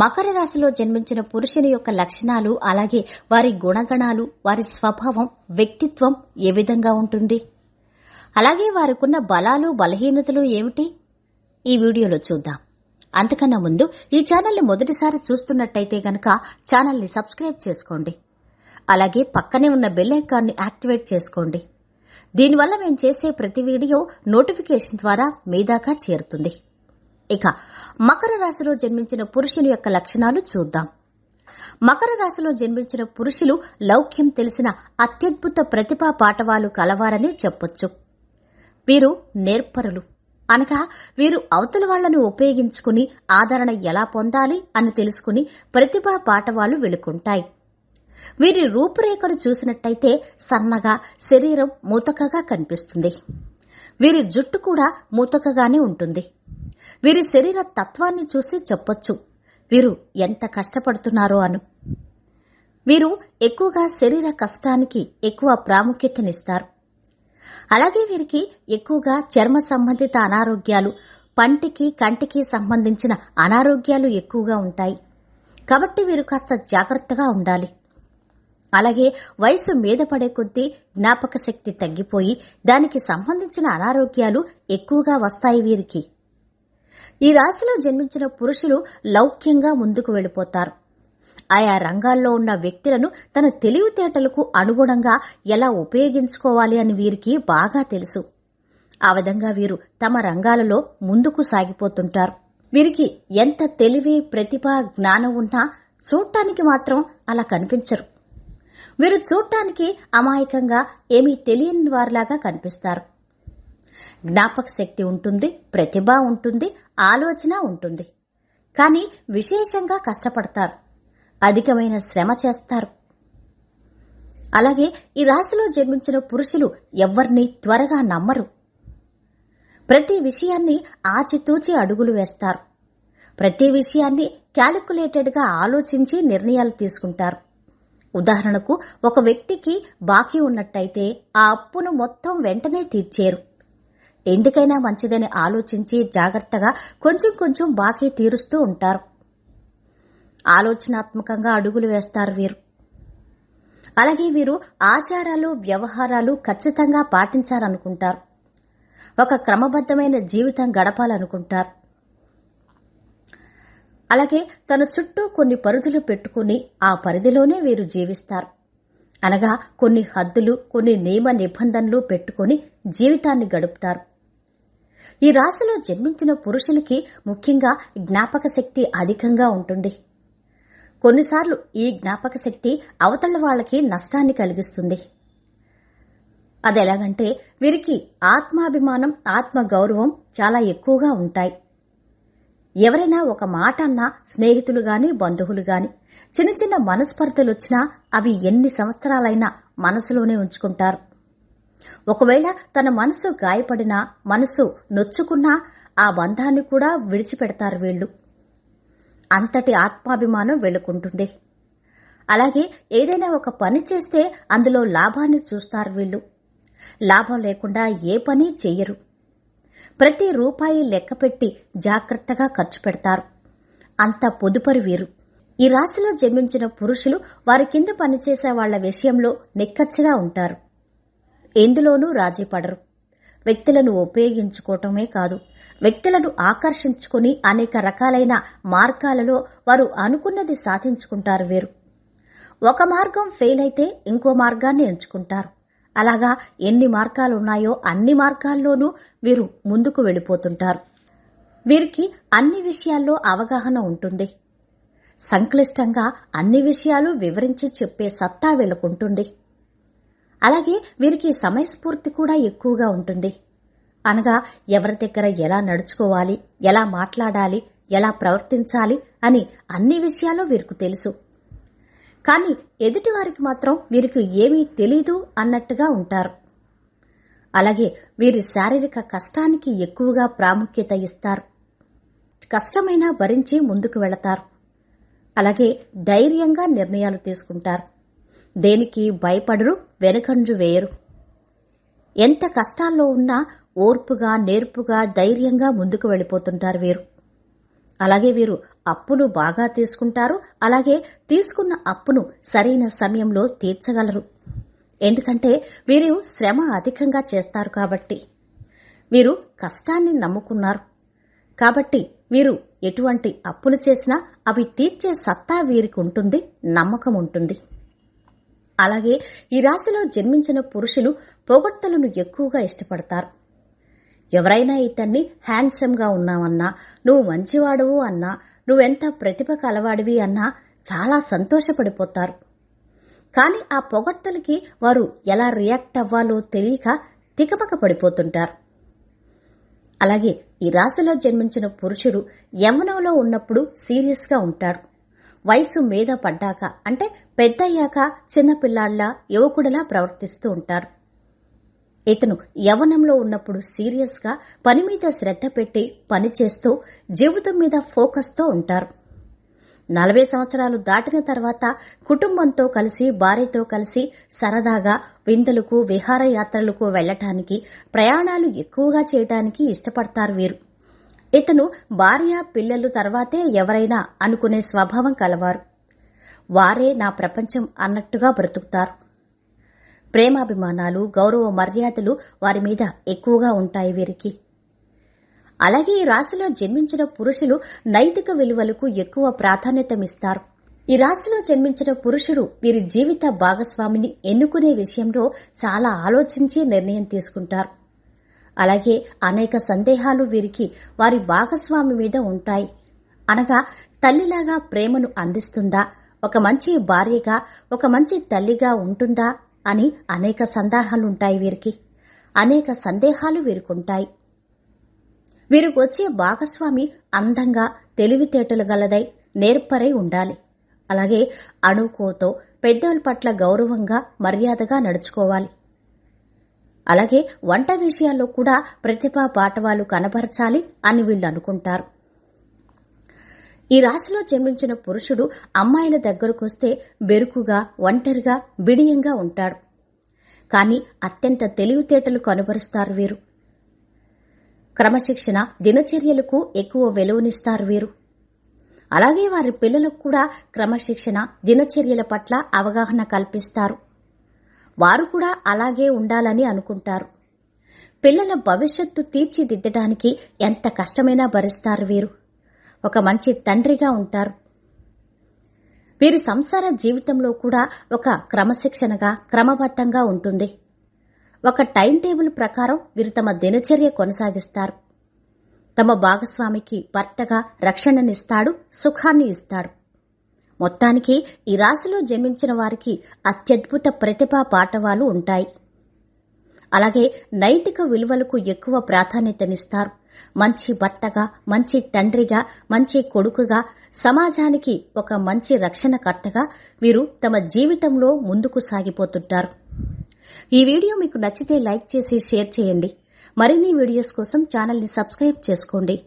మకర రాశిలో జన్మించిన పురుషుని యొక్క లక్షణాలు అలాగే వారి గుణగణాలు వారి స్వభావం వ్యక్తిత్వం ఏ విధంగా ఉంటుంది? అలాగే వారికున్న బలాలు బలహీనతలు ఏమిటి? ఈ వీడియోలో చూద్దాం. అంతకన్నా ముందు ఈ ఛానల్ని మొదటిసారి చూస్తున్నట్టయితే గనక ఛానల్ని సబ్స్క్రైబ్ చేసుకోండి. అలాగే పక్కనే ఉన్న బెల్ ఐకాన్ని యాక్టివేట్ చేసుకోండి. దీనివల్ల మేము చేసే ప్రతి వీడియో నోటిఫికేషన్ ద్వారా మీ దాకా చేరుతుంది. ఇక మకర రాశిలో జన్మించిన పురుషుని యొక్క లక్షణాలు చూద్దాం. మకర రాశిలో జన్మించిన పురుషులు లౌక్యం తెలిసిన అత్యద్భుత ప్రతిభా పాటవాలు కలవారని చెప్పొచ్చు. వీరు నేర్పరులు. అనగా వీరు అవతల వాళ్ళను ఉపయోగించుకుని ఆదరణ ఎలా పొందాలి అని తెలుసుకుని ప్రతిభా పాటవాలు వెలుకుంటాయి వీరి రూపురేఖలు చూసినట్టయితే సన్నగా శరీరం మూతకగా కనిపిస్తుంది. వీరి జుట్టు కూడా మూతకగానే ఉంటుంది. వీరి శరీర తత్వాన్ని చూసి చెప్పొచ్చు. వీరు ఎంత కష్టపడుతున్నారో అను. వీరు ఎక్కువగా శరీర కష్టానికి ఎక్కువ ప్రాముఖ్యతనిస్తారు. అలాగే వీరికి ఎక్కువగా చర్మ సంబంధిత అనారోగ్యాలు పంటికి కంటికి సంబంధించిన అనారోగ్యాలు ఎక్కువగా ఉంటాయి. కాబట్టి వీరు కాస్త జాగ్రత్తగా ఉండాలి. అలాగే వయసు మీద పడే కొద్దీ జ్ఞాపక శక్తి తగ్గిపోయి దానికి సంబంధించిన అనారోగ్యాలు ఎక్కువగా వస్తాయి వీరికి. ఈ రాశిలో జన్మించిన పురుషులు లౌక్యంగా ముందుకు వెళ్ళిపోతారు. ఆయా రంగాల్లో ఉన్న వ్యక్తులను తన తెలివితేటలకు అనుగుణంగా ఎలా ఉపయోగించుకోవాలి అని వీరికి బాగా తెలుసు. ఆ విధంగా వీరు తమ రంగాలలో ముందుకు సాగిపోతుంటారు. వీరికి ఎంత తెలివి ప్రతిభ జ్ఞానం ఉన్నా చూడటానికి మాత్రం అలా కనిపించరు. వీరు చూడటానికి అమాయకంగా ఏమీ తెలియని వారిలాగా కనిపిస్తారు. జ్ఞాపక శక్తి ఉంటుంది ప్రతిభ ఉంటుంది ఆలోచన ఉంటుంది. కానీ విశేషంగా కష్టపడతారు. అధికమైన శ్రమ చేస్తారు. అలాగే ఈ రాశిలో జన్మించిన పురుషులు ఎవరిని త్వరగా నమ్మరు. ప్రతి విషయాన్ని ఆచితూచి అడుగులు వేస్తారు. ప్రతి విషయాన్ని క్యాలిక్యులేటెడ్గా ఆలోచించి నిర్ణయాలు తీసుకుంటారు. ఉదాహరణకు ఒక వ్యక్తికి బాకీ ఉన్నట్టయితే ఆ అప్పును మొత్తం వెంటనే తీర్చేరు. ఎందుకైనా మంచిదని ఆలోచించి జాగ్రత్తగా కొంచెం కొంచెం బాకీ తీరుస్తూ ఉంటారు. ఆలోచనాత్మకంగా అడుగులు వేస్తారు వీరు. అలాగే వీరు ఆచారాలు వ్యవహారాలు ఖచ్చితంగా పాటించాలనుకుంటారు. ఒక క్రమబద్ధమైన జీవితం గడపాలనుకుంటారు. అలాగే తన చుట్టూ కొన్ని పరిధులు పెట్టుకుని ఆ పరిధిలోనే వీరు జీవిస్తారు. అనగా కొన్ని హద్దులు కొన్ని నియమ నిబంధనలు పెట్టుకుని జీవితాన్ని గడుపుతారు. ఈ రాశిలో జన్మించిన పురుషులకి ముఖ్యంగా జ్ఞాపక శక్తి అధికంగా ఉంటుంది. కొన్నిసార్లు ఈ జ్ఞాపక శక్తి అవతల వాళ్ళకి నష్టాన్ని కలిగిస్తుంది. అది ఎలాగంటే వీరికి ఆత్మాభిమానం ఆత్మ గౌరవం చాలా ఎక్కువగా ఉంటాయి. ఎవరైనా ఒక మాట అన్నా స్నేహితులు గాని బంధువులు గాని చిన్న చిన్న మనస్పర్ధలు వచ్చినా అవి ఎన్ని సంవత్సరాలైనా మనసులోనే ఉంచుకుంటారు. ఒకవేళ తన మనసు గాయపడినా మనసు నొచ్చుకున్నా ఆ బంధాన్ని కూడా విడిచిపెడతారు వీళ్ళు. అంతటి ఆత్మాభిమానం వెళ్ళుకుంటుంది అలాగే ఏదైనా ఒక పని చేస్తే అందులో లాభాన్ని చూస్తారు వీళ్ళు. లాభం లేకుండా ఏ పని చెయ్యరు. ప్రతి రూపాయి లెక్కపెట్టి జాగ్రత్తగా ఖర్చు పెడతారు. అంత పొదుపరు వీరు. ఈ రాశిలో జన్మించిన పురుషులు వారి కింద పనిచేసే వాళ్ళ విషయంలో నిక్కచ్చిగా ఉంటారు. ఎందులోనూ రాజీ పడరు వ్యక్తులను ఉపయోగించుకోవటమే కాదు వ్యక్తులను ఆకర్షించుకుని అనేక రకాలైన మార్గాలలో వారు అనుకున్నది సాధించుకుంటారు వీరు. ఒక మార్గం ఫెయిల్ అయితే ఇంకో మార్గాన్ని ఎంచుకుంటారు. అలాగా ఎన్ని మార్గాలు ఉన్నాయో అన్ని మార్గాల్లోనూ వీరు ముందుకు వెళ్ళిపోతుంటారు. వీరికి అన్ని విషయాల్లో అవగాహన ఉంటుంది. సంక్లిష్టంగా అన్ని విషయాలు వివరించి చెప్పే సత్తా వీళ్ళకుంటుంది. అలాగే వీరికి సమయస్ఫూర్తి కూడా ఎక్కువగా ఉంటుంది. అనగా ఎవరి దగ్గర ఎలా నడుచుకోవాలి ఎలా మాట్లాడాలి ఎలా ప్రవర్తించాలి అని అన్ని విషయాలు వీరికి తెలుసు. కానీ ఎదుటివారికి మాత్రం వీరికి ఏమీ తెలీదు అన్నట్టుగా ఉంటారు. అలాగే వీరి శారీరక కష్టానికి ఎక్కువగా ప్రాముఖ్యత ఇస్తారు. కష్టమైనా భరించి ముందుకు వెళతారు. అలాగే ధైర్యంగా నిర్ణయాలు తీసుకుంటారు. దేనికి భయపడరు వెనుకంజు వేయరు. ఎంత కష్టాల్లో ఉన్నా ఓర్పుగా నేర్పుగా ధైర్యంగా ముందుకు వెళ్ళిపోతుంటారు వీరు. అలాగే వీరు అప్పును బాగా తీసుకుంటారు అలాగే తీసుకున్న అప్పును సరైన సమయంలో తీర్చగలరు. ఎందుకంటే వీరు శ్రమ అధికంగా చేస్తారు కాబట్టి. వీరు కష్టాన్ని నమ్ముకున్నారు. కాబట్టి వీరు ఎటువంటి అప్పులు చేసినా అవి తీర్చే సత్తా వీరికి ఉంటుంది నమ్మకం ఉంటుంది. అలాగే ఈ రాశిలో జన్మించిన పురుషులు పొగడ్తలను ఎక్కువగా ఇష్టపడతారు. ఎవరైనా ఇతన్ని హ్యాండ్సమ్గా ఉన్నావన్నా నువ్వు మంచివాడువు అన్నా నువ్వెంత ప్రతిభ కలవాడివి అన్నా చాలా సంతోషపడిపోతారు. కానీ ఆ పొగడ్తలకి వారు ఎలా రియాక్ట్ అవ్వాలో తెలియక తికమక పడిపోతుంటారు అలాగే ఈ రాశిలో జన్మించిన పురుషుడు యవ్వనంలో ఉన్నప్పుడు సీరియస్గా ఉంటాడు వయసు మీద పడ్డాక అంటే పెద్దయ్యాక చిన్నపిల్లాళ్ళా యువకుడిలా ప్రవర్తిస్తూ ఉంటారు. ఇతను యవనంలో ఉన్నప్పుడు సీరియస్గా పని మీద శ్రద్ధ పెట్టి పని చేస్తూ జీవితం మీద ఫోకస్తో ఉంటారు. నలభై సంవత్సరాలు దాటిన తర్వాత కుటుంబంతో కలిసి భార్యతో కలిసి సరదాగా విందులకు విహారయాత్రలకు వెళ్ళటానికి ప్రయాణాలు ఎక్కువగా చేయటానికి ఇష్టపడతారు వీరు. ఇతను భార్య పిల్లలు తర్వాతే ఎవరైనా అనుకునే స్వభావం కలవారు. వారే నా ప్రపంచం అన్నట్టుగా బ్రతుకుతారు. ప్రేమాభిమానాలు గౌరవ మర్యాదలు వారి మీద ఎక్కువగా ఉంటాయి వీరికి. అలాగే ఈ రాశిలో జన్మించిన పురుషులు నైతిక విలువలకు ఎక్కువ ప్రాధాన్యతమిస్తారు ఈ రాశిలో జన్మించిన పురుషుడు వీరి జీవిత భాగస్వామిని ఎన్నుకునే విషయంలో చాలా ఆలోచించి నిర్ణయం తీసుకుంటారు. అలాగే అనేక సందేహాలు వీరికి వారి భాగస్వామి మీద ఉంటాయి. అనగా తల్లిలాగా ప్రేమను అందిస్తుందా? ఒక మంచి భార్యగా ఒక మంచి తల్లిగా ఉంటుందా? అని అనేక సందేహాలుంటాయి వీరికి. అనేక సందేహాలు వీరికుంటాయి. వీరికి వచ్చే భాగస్వామి అందంగా తెలివితేటలు గలదై నేర్పరై ఉండాలి. అలాగే అణుకోతో పెద్దల పట్ల గౌరవంగా మర్యాదగా నడుచుకోవాలి. అలాగే వంట విషయాల్లో కూడా ప్రతిభా పాటవాలు కనబరచాలి అని వీళ్ళు అనుకుంటారు. ఈ రాశిలో జన్మించిన పురుషుడు అమ్మాయిల దగ్గరకొస్తే బెరుకుగా ఒంటరిగా బిడియంగా ఉంటాడు. కానీ అత్యంత తెలివితేటలు కనబరుస్తారు వీరు. క్రమశిక్షణ దినచర్యలకు ఎక్కువ వెలువనిస్తారు వీరు. అలాగే వారి పిల్లలకు కూడా క్రమశిక్షణ దినచర్యల పట్ల అవగాహన కల్పిస్తారు. వారు కూడా అలాగే ఉండాలని అనుకుంటారు. పిల్లల భవిష్యత్తు తీర్చిదిద్దడానికి ఎంత కష్టమైనా భరిస్తారు వీరు. ఒక మంచి తండ్రిగా ఉంటారు. వీరి సంసార జీవితంలో కూడా ఒక క్రమశిక్షణగా క్రమబద్ధంగా ఉంటుంది. ఒక టైం టేబుల్ ప్రకారం వీరు తమ దినచర్య కొనసాగిస్తారు. తమ భాగస్వామికి భర్తగా రక్షణనిస్తాడు సుఖాన్ని ఇస్తాడు. మొత్తానికి ఈ రాశిలో జన్మించిన వారికి అత్యద్భుత ప్రతిభా పాఠవాలు ఉంటాయి. అలాగే నైతిక విలువలకు ఎక్కువ ప్రాధాన్యతనిస్తారు. మంచి భర్తగా మంచి తండ్రిగా మంచి కొడుకుగా సమాజానికి ఒక మంచి రక్షణకర్తగా వీరు తమ జీవితంలో ముందుకు సాగిపోతుంటారు. ఈ వీడియో మీకు నచ్చితే లైక్ చేసి షేర్ చేయండి. మరిన్ని వీడియోస్ కోసం ఛానల్ని సబ్స్క్రైబ్ చేసుకోండి.